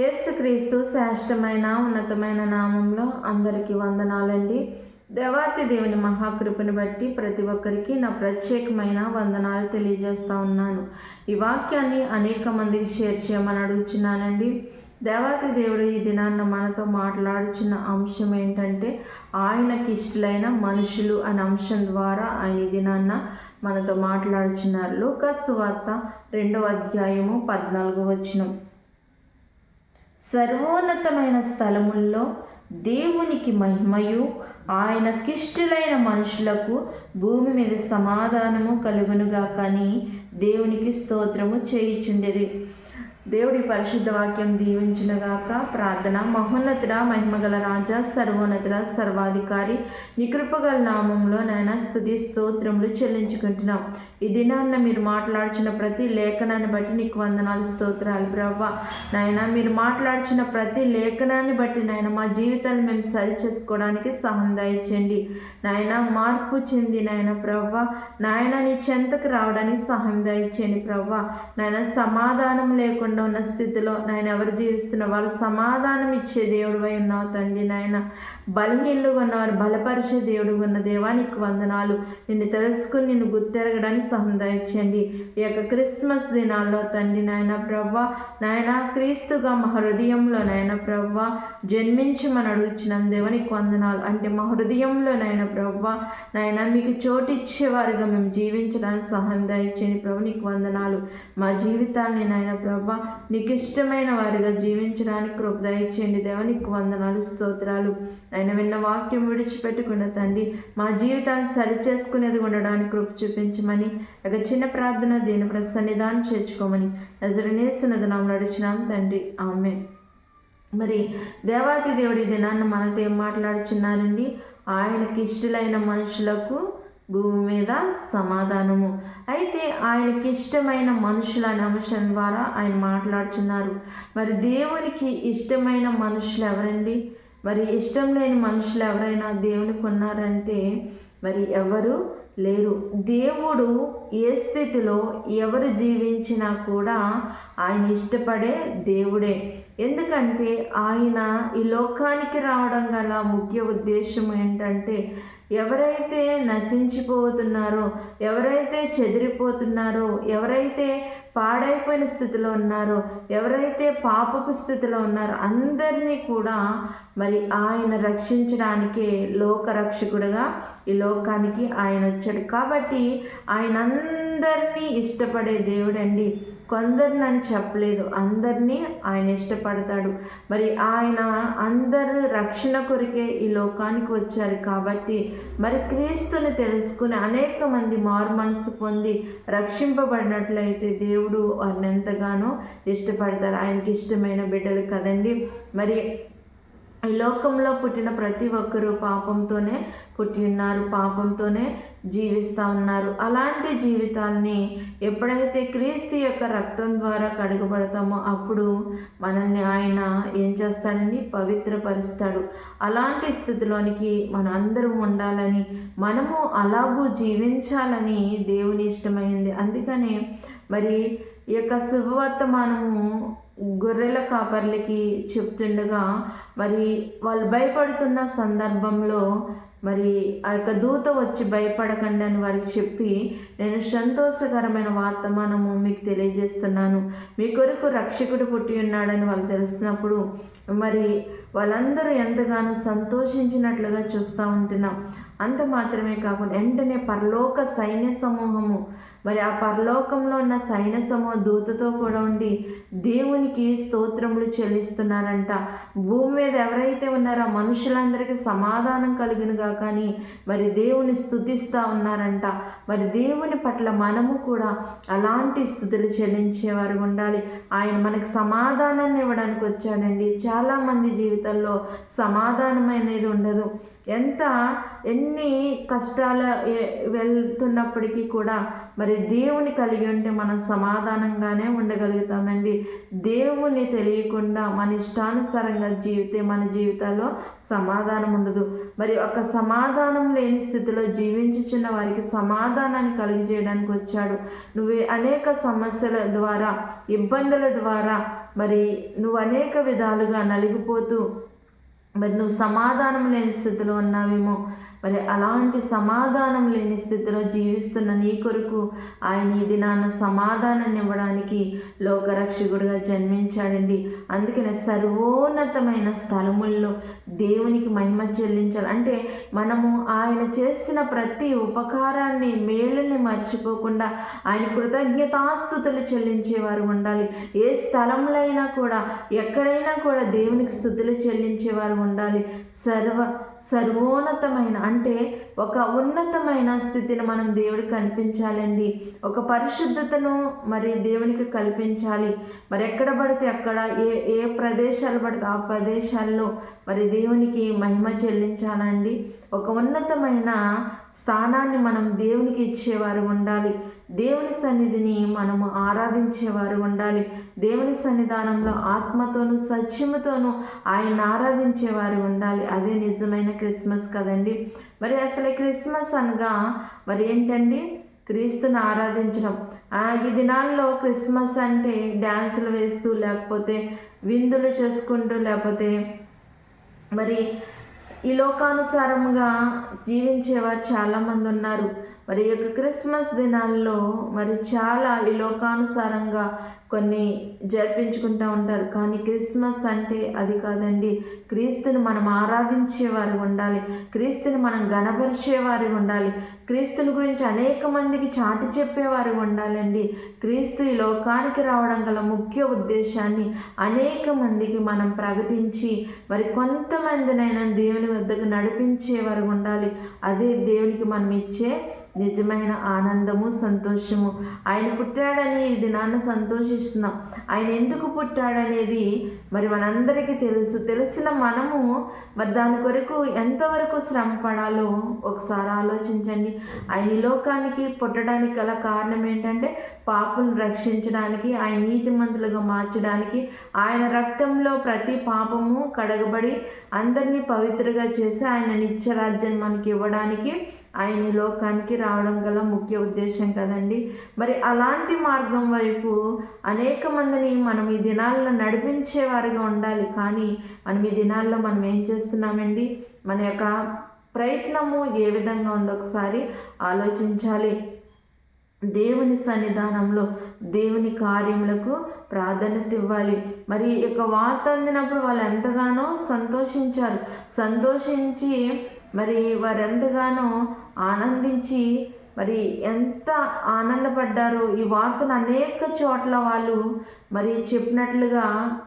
యేసుక్రీస్తు శ్రేష్టమైన ఉన్నతమైన నామంలో అందరికీ వందనాలండి. దేవాతి దేవుని మహాకృపను బట్టి ప్రతి ఒక్కరికి నా ప్రత్యేకమైన వందనాలు తెలియజేస్తూ ఉన్నాను. ఈ వాక్యాన్ని అనేక మందికి షేర్ చేయమని అడుగుచున్నానండి. దేవాతి దేవుడు ఈ దినాన్న మనతో మాట్లాడుచున్న అంశం ఏంటంటే ఆయనకి ఇష్టలైన మనుషులు అనే అంశం ద్వారా ఆయన ఈ దినాన్న మనతో మాట్లాడుచున్నారు. లూకస్ వార్త రెండవ అధ్యాయము పద్నాలుగు వచ్చినం సర్వోన్నతమైన స్థలముల్లో దేవునికి మహిమయు ఆయన కిష్టులైన మనుషులకు భూమి మీద సమాధానము కలుగునుగా కానీ దేవునికి స్తోత్రము చేయుచుండెరి. దేవుడి పరిశుద్ధ వాక్యం దీవించినగాక ప్రార్థన. మహోన్నతుడ మహిమగల రాజా సర్వోన్నతుడ సర్వాధికారి నికృపగల నామంలో నాయన స్థుతి స్తోత్రములు చెల్లించుకుంటున్నాం. ఈ దినాన్న మీరు మాట్లాడుచున్న ప్రతి లేఖనాన్ని బట్టి నీకు వందనాలు స్తోత్రాలు బ్రవ్వ. నాయన మీరు మాట్లాడుచున్న ప్రతి లేఖనాన్ని బట్టి నాయన మా జీవితాన్ని మేము సరి చేసుకోవడానికి సహాయం దయచండి నాయన మార్పు చెంది నాయన ప్రవ్వ నాయన నీ చెంతకు రావడానికి సహాయం దయచేయండి ప్రవ్వ నాయన సమాధానం లేకుండా ఉన్న స్థితిలో నాయన ఎవరు జీవిస్తున్న వాళ్ళు సమాధానం ఇచ్చే దేవుడివై ఉన్నావు తండ్రి నాయన. బలహీనులుగా ఉన్నవారు బలపరిచే దేవుడు ఉన్న దేవానికి వందనాలు. నిన్ను తెలుసుకుని నిన్ను గుర్తెరగడానికి సహం ఈ యొక్క క్రిస్మస్ దినాల్లో తండ్రి నాయన ప్రవ్వ నాయన క్రీస్తుగా మా హృదయంలో నాయన ప్రవ్వ జన్మించమని అడుగుచున్నాం దేవునికి వందనాలు. అంటే మా హృదయంలో నాయన ప్రవ్వ నాయన మీకు చోటు ఇచ్చేవారుగా మేము జీవించడానికి సహాయం దయచేయండి. ప్రభు నీకు వందనాలు. మా జీవితాన్ని నాయన ప్రభ నీకు ఇష్టమైన వారిగా జీవించడానికి కృప దయచేయండి. దేవ నీకు వందనాలు స్తోత్రాలు. ఆయన విన్న వాక్యం విడిచిపెట్టుకున్న తండ్రి మా జీవితాన్ని సరిచేసుకునేది ఉండడానికి కృప చూపించమని ఒక చిన్న ప్రార్థన దీని ప్రతి సన్నిధానం చేర్చుకోమని నజరనేస్తున్నది నామ నడిచినాం తండ్రి. ఆమె మరి దేవాతి దేవుడి దినాన్ని మనతో ఏం మాట్లాడుచున్నారండి? ఆయనకి ఇష్టలైన మనుషులకు భూమి మీద సమాధానము. అయితే ఆయనకి ఇష్టమైన మనుషుల అనే అంశం ద్వారా ఆయన మాట్లాడుచున్నారు. మరి దేవునికి ఇష్టమైన మనుషులు ఎవరండి? మరి ఇష్టం లేని మనుషులు ఎవరైనా దేవునికి ఉన్నారంటే మరి ఎవరు లేరు. దేవుడు ఏ స్థితిలో ఎవరు జీవించినా కూడా ఆయన ఇష్టపడే దేవుడే. ఎందుకంటే ఆయన ఈ లోకానికి రావడం గల ముఖ్య ఉద్దేశం ఏంటంటే ఎవరైతే నశించిపోతున్నారో ఎవరైతే చెదిరిపోతున్నారో ఎవరైతే పాడైపోయిన స్థితిలో ఉన్నారో ఎవరైతే పాపపు స్థితిలో ఉన్నారో అందరినీ కూడా మరి ఆయన రక్షించడానికే లోక రక్షకుడుగా ఈ లోకానికి ఆయన వచ్చాడు. కాబట్టి ఆయన అందరినీ ఇష్టపడే దేవుడండి. కొందరిని అని చెప్పలేదు అందరినీ ఆయన ఇష్టపడతాడు. మరి ఆయన అందరు రక్షణ కొరికే ఈ లోకానికి వచ్చారు కాబట్టి మరి క్రీస్తుని తెలుసుకుని అనేక మంది మారు మనసు పొంది రక్షింపబడినట్లయితే దేవుడు వారిని ఎంతగానో ఇష్టపడతారు. ఆయనకి ఇష్టమైన బిడ్డలు కదండి. మరి ఈ లోకంలో పుట్టిన ప్రతి ఒక్కరూ పాపంతోనే పుట్టి ఉన్నారు పాపంతోనే జీవిస్తూ ఉన్నారు. అలాంటి జీవితాన్ని ఎప్పుడైతే క్రీస్తు యొక్క రక్తం ద్వారా కడుగబడతామో అప్పుడు మనల్ని ఆయన ఏం చేస్తాడని పవిత్రపరుస్తాడు. అలాంటి స్థితిలోనికి మన అందరం ఉండాలని మనము అలాగూ జీవించాలని దేవుని ఇష్టమైంది. అందుకనే మరి ఈ యొక్క శుభవార్త మనము గొర్రెల కాపర్లకి చెప్తుండగా మరి వాళ్ళు భయపడుతున్న సందర్భంలో మరి ఆ యొక్క దూత వచ్చి భయపడకండి అని వారికి చెప్పి నేను సంతోషకరమైన వర్తమానము మీకు తెలియజేస్తున్నాను. మీ కొరకు రక్షకుడు పుట్టి ఉన్నాడని వాళ్ళు తెలిసినప్పుడు మరి వాళ్ళందరూ ఎంతగానో సంతోషించినట్లుగా చూస్తూ ఉంటున్నాం. అంత మాత్రమే కాకుండా వెంటనే పరలోక సైన్య సమూహము మరి ఆ పరలోకంలో ఉన్న సైన్య సమూహ దూతతో కూడా ఉండి దేవునికి స్తోత్రములు చెల్లిస్తున్నారంట. భూమి మీద ఎవరైతే ఉన్నారో మనుషులందరికీ సమాధానం కలిగినగా కానీ మరి దేవుని స్థుతిస్తూ ఉన్నారంట. మరి దేవుని పట్ల మనము కూడా అలాంటి స్థుతులు చెల్లించేవారు ఉండాలి. ఆయన మనకు సమాధానాన్ని ఇవ్వడానికి వచ్చాడండి. చాలామంది జీవితంలో సమాధానం అనేది ఉండదు. ఎంత ఎన్ని కష్టాల వెళ్తున్నప్పటికీ కూడా మరి దేవుని కలిగి ఉంటే మనం సమాధానంగానే ఉండగలుగుతామండి. దేవుని తెలియకుండా మన ఇష్టానుసారంగా జీవితే మన జీవితాల్లో సమాధానం ఉండదు. మరి ఒక సమాధానం లేని స్థితిలో జీవించుచున్న వారికి సమాధానాన్ని కలిగజేయడానికి వచ్చాడు. నువ్వు అనేక సమస్యల ద్వారా ఇబ్బందుల ద్వారా మరి నువ్వు అనేక విధాలుగా నలిగిపోతూ మరి నువ్వు సమాధానం లేని స్థితిలో ఉన్నావేమో. మరి అలాంటి సమాధానం లేని స్థితిలో జీవిస్తున్న నీ కొరకు ఆయన ఈ దినాన సమాధానాన్ని ఇవ్వడానికి లోకరక్షకుడుగా జన్మించాడండి. అందుకనే సర్వోన్నతమైన స్థలముల్లో దేవునికి మహిమ చెల్లించాలి. అంటే మనము ఆయన చేసిన ప్రతి ఉపకారాన్ని మేలుని మర్చిపోకుండా ఆయన కృతజ్ఞతాస్థుతులు చెల్లించేవారు ఉండాలి. ఏ స్థలంలో అయినా కూడా ఎక్కడైనా కూడా దేవునికి స్థుతులు చెల్లించేవారు ఉండాలి. సర్వ సర్వోన్నతమైన అంటే ఒక ఉన్నతమైన స్థితిని మనం దేవుడికి కనిపించాలండి ఒక పరిశుద్ధతను మరి దేవునికి కల్పించాలి. మరి ఎక్కడ పడితే అక్కడ ఏ ఏ ప్రదేశాలు పడితే ఆ ప్రదేశాల్లో మరి దేవునికి మహిమ చెల్లించాలండి. ఒక ఉన్నతమైన స్థానాన్ని మనం దేవునికి ఇచ్చేవారు ఉండాలి. దేవుని సన్నిధిని మనము ఆరాధించేవారు ఉండాలి. దేవుని సన్నిధానంలో ఆత్మతోనూ సత్యముతోనూ ఆయన ఆరాధించేవారు ఉండాలి. అదే నిజమైన క్రిస్మస్ కదండి. మరి అసలు క్రిస్మస్ అనగా మరి ఏంటండి? క్రీస్తుని ఆరాధించడం. ఈ దినాల్లో క్రిస్మస్ అంటే డ్యాన్సులు వేస్తూ లేకపోతే విందులు చేసుకుంటూ లేకపోతే మరి ఈ లోకానుసారంగా జీవించేవారు చాలామంది ఉన్నారు. మరి యొక్క క్రిస్మస్ దినాల్లో మరి చాలా ఈ లోకానుసారంగా కొన్ని జరిపించుకుంటూ ఉంటారు. కానీ క్రిస్మస్ అంటే అది కాదండి. క్రీస్తుని మనం ఆరాధించేవారు ఉండాలి. క్రీస్తుని మనం గణపరిచేవారు ఉండాలి. క్రీస్తుని గురించి అనేక మందికి చాటి చెప్పేవారు ఉండాలండి. క్రీస్తు ఈ లోకానికి రావడం గల ముఖ్య ఉద్దేశాన్ని అనేక మందికి మనం ప్రకటించి మరి కొంతమందినైనా దేవుని వద్దకు నడిపించేవారు ఉండాలి. అదే దేవునికి మనం ఇచ్చే నిజమైన ఆనందము సంతోషము. ఆయన పుట్టాడని ఈ దినాన్ని నాన్న సంతోషిస్తున్నాం ఆయన ఎందుకు పుట్టాడనేది మరి మనందరికీ తెలుసు. తెలిసిన మనము మరి దాని కొరకు ఎంతవరకు శ్రమ పడాలో ఒకసారి ఆలోచించండి. ఆయన ఈ లోకానికి పుట్టడానికి గల కారణం ఏంటంటే పాపను రక్షించడానికి ఆయన నీతిమంతులుగా మార్చడానికి ఆయన రక్తంలో ప్రతి పాపము కడగబడి అందరినీ పవిత్రగా చేసి ఆయన నిత్యరాజ్యాన్ని మనకి ఇవ్వడానికి ఆయన లోకానికి రావడం గల ముఖ్య ఉద్దేశం కదండి. మరి అలాంటి మార్గం వైపు అనేక మందిని మనం ఈ దినాల్లో నడిపించేవారిగా ఉండాలి. కానీ మనం ఈ దినాల్లో మనం ఏం చేస్తున్నామండి? మన యొక్క ప్రయత్నము ఏ విధంగా ఉందో ఒకసారి ఆలోచించాలి. దేవుని సన్నిధానంలో దేవుని కార్యములకు ప్రాధాన్యత ఇవ్వాలి. మరి యొక్క వార్త అందినప్పుడు వాళ్ళు ఎంతగానో సంతోషించారు. సంతోషించి మరి వారు ఎంతగానో ఆనందించి మరి ఎంత ఆనందపడ్డారో ఈ వార్తను అనేక చోట్ల వాళ్ళు మరి చెప్పినట్లుగా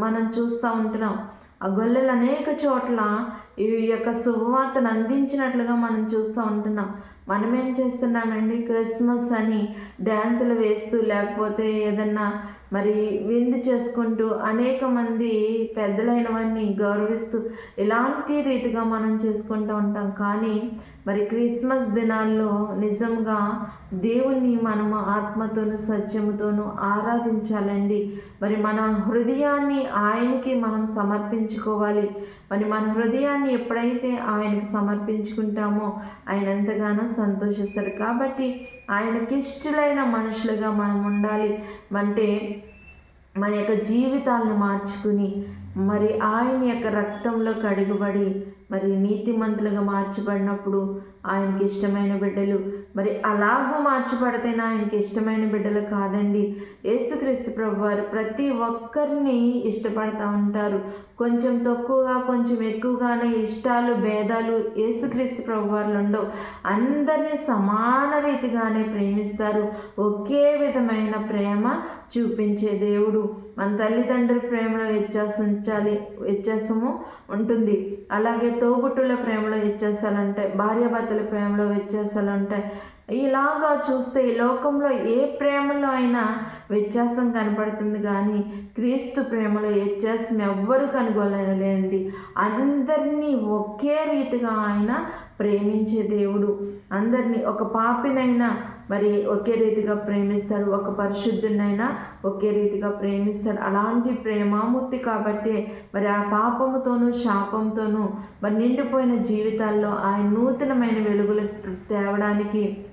మనం చూస్తూ ఉంటున్నాం. ఆ గొల్లలు అనేక చోట్ల ఈ యొక్క శుభవార్తను అందించినట్లుగా మనం చూస్తూ ఉంటున్నాం. మనం ఏం చేస్తున్నామండి? క్రిస్మస్ అని డ్యాన్సులు వేస్తూ లేకపోతే ఏదన్నా మరి విందు చేసుకుంటూ అనేక మంది పెద్దలైనవన్నీ గౌరవిస్తూ ఇలాంటి రీతిగా మనం చేసుకుంటూ ఉంటాం. కానీ మరి క్రిస్మస్ దినాల్లో నిజంగా దేవుణ్ణి మనము ఆత్మతోనూ సత్యముతోనూ ఆరాధించాలండి. మరి మన హృదయాన్ని ఆయనకి మనం సమర్పించుకోవాలి. మరి మన హృదయాన్ని ఎప్పుడైతే ఆయనకు సమర్పించుకుంటామో ఆయన ఎంతగానో సంతోషిస్తాడు. కాబట్టి ఆయనకి ఇష్టలైన మనుషులుగా మనం ఉండాలి. అంటే మన యొక్క జీవితాలను మార్చుకుని మరి ఆయన యొక్క రక్తంలో కడుగుబడి మరి నీతిమంతులుగా మార్చబడినప్పుడు ఆయనకి ఇష్టమైన బిడ్డలు మరి అలాగూ నా ఇంకా ఇష్టమైన బిడ్డలు కాదండి. యేసుక్రీస్తు ప్రభు వారు ప్రతి ఒక్కరిని ఇష్టపడతా ఉంటారు. కొంచెం తక్కువగా కొంచెం ఎక్కువగానే ఇష్టాలు భేదాలు యేసుక్రీస్తు ప్రభు వారిలో ఉండవు. అందరినీ సమాన రీతిగానే ప్రేమిస్తారు. ఒకే విధమైన ప్రేమ చూపించే దేవుడు. మన తల్లిదండ్రుల ప్రేమలో వ్యత్యాసం ఉంచాలి వ్యత్యాసము ఉంటుంది. అలాగే తోబుట్టుల ప్రేమలో వ్యత్యాసాలు ఉంటాయి. భార్యాభర్తల ప్రేమలో వ్యత్యాసాలు ఉంటాయి. Yeah. ఇలాగా చూస్తే ఈ లోకంలో ఏ ప్రేమలో అయినా వ్యత్యాసం కనపడుతుంది కానీ క్రీస్తు ప్రేమలో వ్యత్యాసం ఎవ్వరు కనుగొనలేండి అందరినీ ఒకే రీతిగా ఆయన ప్రేమించే దేవుడు. అందరినీ ఒక పాపినైనా మరి ఒకే రీతిగా ప్రేమిస్తాడు. ఒక పరిశుద్ధునైనా ఒకే రీతిగా ప్రేమిస్తాడు. అలాంటి ప్రేమామూర్తి కాబట్టి మరి ఆ పాపముతోనూ శాపంతోనూ మరి నిండిపోయిన జీవితాల్లో ఆయన నూతనమైన వెలుగులు తేవడానికి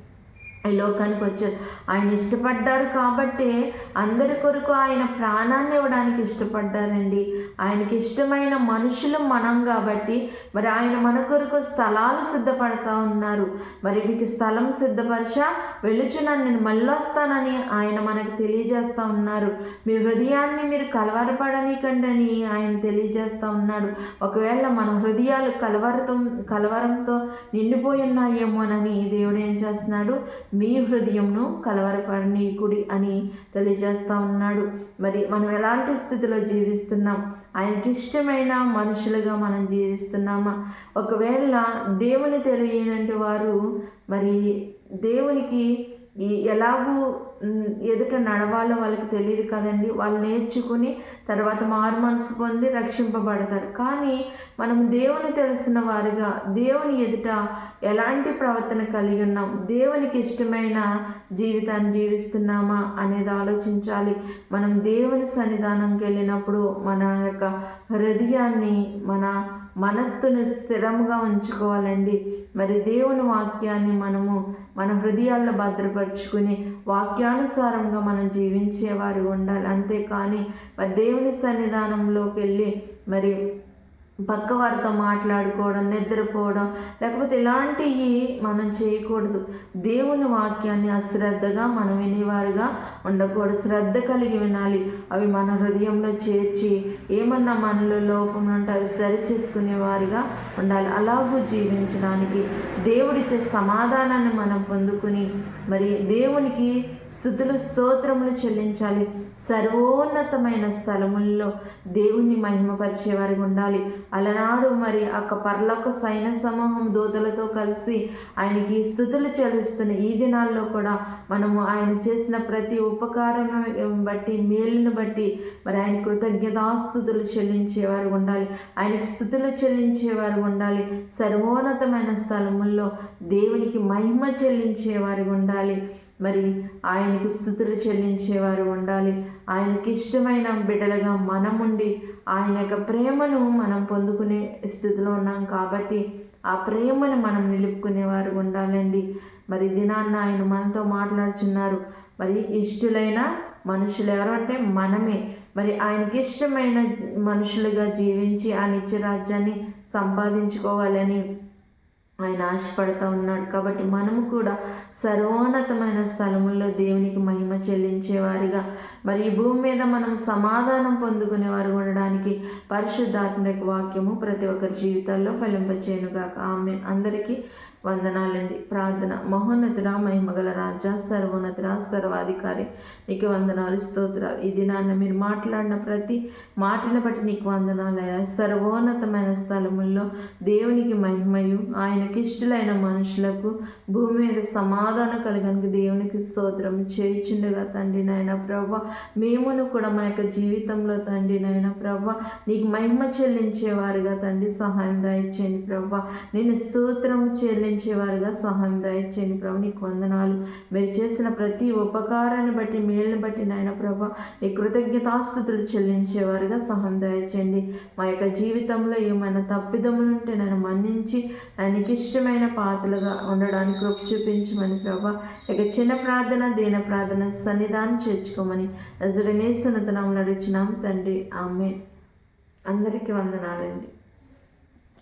ఈ లోకానికి వచ్చారు. ఆయన ఇష్టపడ్డారు కాబట్టి అందరి కొరకు ఆయన ప్రాణాన్ని ఇవ్వడానికి ఇష్టపడ్డారండి. ఆయనకి ఇష్టమైన మనుషులు మనం కాబట్టి మరి ఆయన మన కొరకు స్థలాలు సిద్ధపడతా ఉన్నారు. మరి మీకు స్థలం సిద్ధపరిచా? వెళ్ళుచున్నాను నేను మళ్ళీ వస్తానని ఆయన మనకు తెలియజేస్తూ ఉన్నారు. మీ హృదయాన్ని మీరు కలవరపడనీకండి ఆయన తెలియజేస్తూ ఉన్నాడు. ఒకవేళ మన హృదయాలు కలవరతో కలవరంతో నిండిపోయి ఉన్నాయేమోనని దేవుడు ఏం చేస్తున్నాడు? మీ హృదయంను కలవరపడనీకుడి అని తెలియజేస్తూ ఉన్నాడు. మరి మనం ఎలాంటి స్థితిలో జీవిస్తున్నాం? ఆయనకి ఇష్టమైన మనుషులుగా మనం జీవిస్తున్నామా? ఒకవేళ దేవుని తెలియనంటి వారు మరి దేవునికి ఈ ఎలాగూ ఎదుట నడవాలో వాళ్ళకి తెలియదు కదండి. వాళ్ళు నేర్చుకుని తర్వాత మారు మనసు పొంది రక్షింపబడతారు. కానీ మనం దేవుని తెలుస్తున్న వారుగా దేవుని ఎదుట ఎలాంటి ప్రవర్తన కలిగి ఉన్నాం? దేవునికి ఇష్టమైన జీవితాన్ని జీవిస్తున్నామా అనేది ఆలోచించాలి. మనం దేవుని సన్నిధానంకి వెళ్ళినప్పుడు మన యొక్క హృదయాన్ని మన మనస్సును స్థిరంగా ఉంచుకోవాలండి. మరి దేవుని వాక్యాన్ని మనము మన హృదయాల్లో భద్రపరుచుకుని వాక్యానుసారంగా మనం జీవించేవారు ఉండాలి. అంతేకాని మరి దేవుని సన్నిధానంలోకి వెళ్ళి మరి పక్క వారితో మాట్లాడుకోవడం నిద్రపోవడం లేకపోతే ఇలాంటివి మనం చేయకూడదు. దేవుని వాక్యాన్ని అశ్రద్ధగా మనం వినేవారుగా ఉండకూడదు. శ్రద్ధ కలిగి వినాలి. అవి మన హృదయంలో చేర్చి ఏమన్నా మనలో లోపం ఉంటే అవి సరిచేసుకునేవారుగా ఉండాలి. అలాగూ జీవించడానికి దేవుడిచ్చే సమాధానాన్ని మనం పొందుకుని మరి దేవునికి స్థుతులు స్తోత్రములు చెల్లించాలి. సర్వోన్నతమైన స్థలముల్లో దేవుణ్ణి మహిమపరిచేవారికి ఉండాలి. అలనాడు మరి అక్క పర్లోక సైన్య సమూహం దూతలతో కలిసి ఆయనకి స్థుతులు చెల్లిస్తున్న ఈ దినాల్లో కూడా మనము ఆయన చేసిన ప్రతి ఉపకారం బట్టి మేలును బట్టి మరి ఆయన కృతజ్ఞతాస్థుతులు చెల్లించేవారు ఉండాలి. ఆయనకి స్థుతులు చెల్లించేవారు ఉండాలి. సర్వోన్నతమైన స్థలముల్లో దేవునికి మహిమ చెల్లించేవారు ఉండాలి. మరి ఆయనకి స్థుతులు చెల్లించేవారు ఉండాలి. ఆయనకి ఇష్టమైన బిడ్డలుగా మనం ఉండి ఆయన యొక్క ప్రేమను మనం పొందుకునే స్థితిలో ఉన్నాం కాబట్టి ఆ ప్రేమను మనం నిలుపుకునేవారు ఉండాలండి. మరి దినాన్న ఆయన మనతో మాట్లాడుచున్నారు. మరి ఇష్టలైన మనుషులు ఎవరు అంటే మనమే. మరి ఆయనకి ఇష్టమైన మనుషులుగా జీవించి ఆ నిత్య రాజ్యాన్ని సంపాదించుకోవాలని ఆయన ఆశపడుతూ ఉన్నాడు. కాబట్టి మనము కూడా సర్వోన్నతమైన స్థలముల్లో దేవునికి మహిమ చెల్లించేవారిగా. మరి ఈ భూమి మీద మనం సమాధానం పొందుకునేవారు ఉండడానికి పరిశుద్ధాత్మ వాక్యము ప్రతి ఒక్కరి జీవితాల్లో ఫలింపచేయనుగాక. ఆమె అందరికీ వందనాలండి. ప్రార్థన. మహోన్నతుడ మహిమగల రాజా సర్వోన్నతుడ సర్వాధికారి నీకు వందనాలు స్తోత్రాలు. ఈ దినాన్న మీరు మాట్లాడిన ప్రతి మాటను బట్టి నీకు వందనాలయ్యా సర్వోన్నతమైన స్థలముల్లో దేవునికి మహిమయు. ఆయనకి ఇష్టలైన మనుషులకు భూమి మీద సమాధానం కలగనికి దేవునికి స్తోత్రం చేయుచుండగా తండ్రి నాయన ప్రభా. మేమును కూడా మా యొక్క జీవితంలో తండ్రి నాయన ప్రభా నీకు మహిమ చెల్లించేవారుగా తండ్రి సహాయం దయచేయండి ప్రభా. నేను స్తోత్రం చెల్లించేవారుగా సహాయం దయచేయండి ప్రభు. నీకు వందనాలు. మీరు చేసిన ప్రతి ఉపకారాన్ని బట్టి మేలుని బట్టి నాయన ప్రభ నీ కృతజ్ఞతాస్థుతులు చెల్లించేవారుగా సహాయం దయచేయండి. మా యొక్క జీవితంలో ఏమైనా తప్పిదములు ఉంటే నన్ను మన్నించి ఆయనకి ఇష్టమైన పాత్రలుగా ఉండడానికి కృప చూపించమని ప్రభా. ఇక చిన్న ప్రార్థన దీన ప్రార్థన సన్నిధానం చేర్చుకోమని నజరనేస్తున్నతనాములు నడిచినాం తండ్రి. ఆమె అందరికీ వందనాలండి.